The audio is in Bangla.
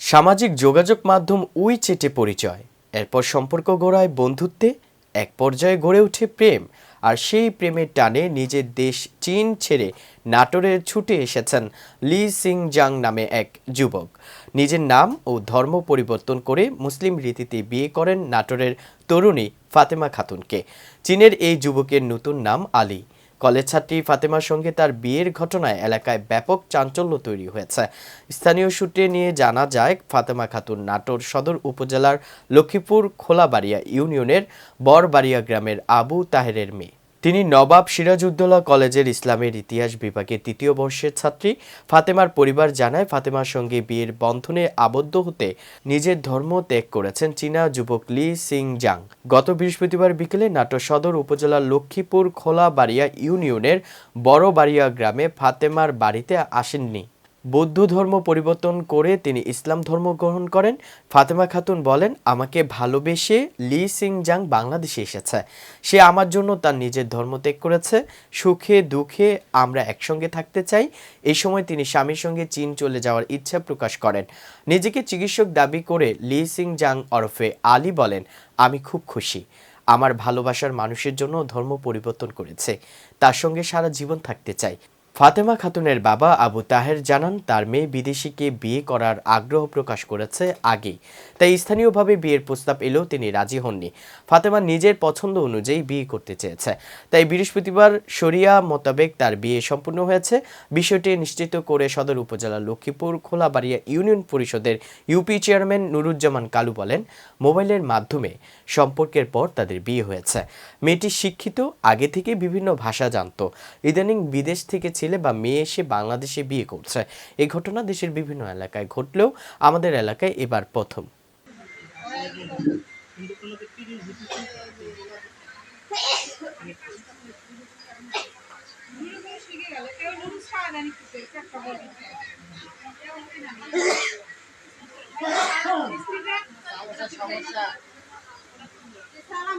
সামাজিক যোগাযোগ মাধ্যম উই চেটে পরিচয়। এরপর সম্পর্ক গড়ায় বন্ধুত্বে, এক পর্যায়ে গড়ে ওঠে প্রেম, আর সেই প্রেমের টানে নিজের দেশ চীন ছেড়ে নাটোরে ছুটে এসেছেন লি সিং জাং নামে এক যুবক। নিজের নাম ও ধর্ম পরিবর্তন করে মুসলিম রীতিতে বিয়ে করেন নাটোরের তরুণী ফাতেমা খাতুনকে। চীনের এই যুবকের নতুন নাম আলী। কলেজ ছাত্রী ফাতেমার সঙ্গে তার বিয়ের ঘটনায় এলাকায় ব্যাপক চাঞ্চল্য তৈরি হয়েছে। স্থানীয় সূত্রে নিয়ে জানা যায়, ফাতেমা খাতুন নাটোর সদর উপজেলার লক্ষ্মীপুর খোলাবাড়িয়া ইউনিয়নের বরবাড়িয়া গ্রামের আবু তাহেরের মেয়ে। তিনি নবাব সিরাজউদ্দৌলা কলেজের ইসলামের ইতিহাস বিভাগের তৃতীয় বর্ষের ছাত্রী। ফাতেমার পরিবার জানায়, ফাতেমার সঙ্গে বিয়ের বন্ধনে আবদ্ধ হতে নিজের ধর্ম ত্যাগ করেছেন চীনা যুবক লি সিং জাং গত বৃহস্পতিবার বিকেলে নাটোর সদর উপজেলার লক্ষ্মীপুর খোলাবাড়িয়া ইউনিয়নের বড়বাড়িয়া গ্রামে ফাতেমার বাড়িতে আসেননি। বৌদ্ধ ধর্ম পরিবর্তন করে তিনি ইসলাম ধর্ম গ্রহণ করেন। ফাতেমা খাতুন বলেন, আমাকে ভালোবেসে লি সিং জাং বাংলাদেশে এসেছে। সে আমার জন্য তার নিজের ধর্ম ত্যাগ করেছে। সুখে, দুঃখে আমরা একসঙ্গে থাকতে চাই। এই সময় তিনি স্বামীর সঙ্গে চীন চলে যাওয়ার ইচ্ছা প্রকাশ করেন। নিজেকে চিকিৎসক দাবি করে লি সিং জাং ওরফে আলী বলেন, আমি খুব খুশি। আমার ভালোবাসার মানুষের জন্য ধর্ম পরিবর্তন করেছে। তার সঙ্গে সারা জীবন থাকতে চাই। ফাতেমা খাতুনের বাবা আবু তাহের জানান, তার মেয়ে বিদেশিকে বিয়ে করার আগ্রহ প্রকাশ করেছে আগেই। তাই স্থানীয়ভাবে বিয়ের প্রস্তাব এলেও তিনি রাজি হননি। ফাতেমা নিজের পছন্দ অনুযায়ী বিয়ে করতে চেয়েছে। তাই বৃহস্পতিবার শরিয়া মোতাবেক তার বিয়ে সম্পূর্ণ হয়েছে। বিষয়টি নিশ্চিত করে সদর উপজেলা লক্ষ্মীপুর খোলাবাড়িয়া ইউনিয়ন পরিষদের ইউপি চেয়ারম্যান নুরুজ্জামান কালু বলেন, মোবাইলের মাধ্যমে সম্পর্কের পর তাদের বিয়ে হয়েছে। মেয়েটি শিক্ষিত, আগে থেকে বিভিন্ন ভাষা জানত। ইদানিং বিদেশ থেকে ছেলে বা মেয়ে এসে বাংলাদেশে বিয়ে করছে। এই ঘটনা দেশের বিভিন্ন এলাকায় ঘটলেও আমাদের এলাকায় এবার প্রথম। সালাম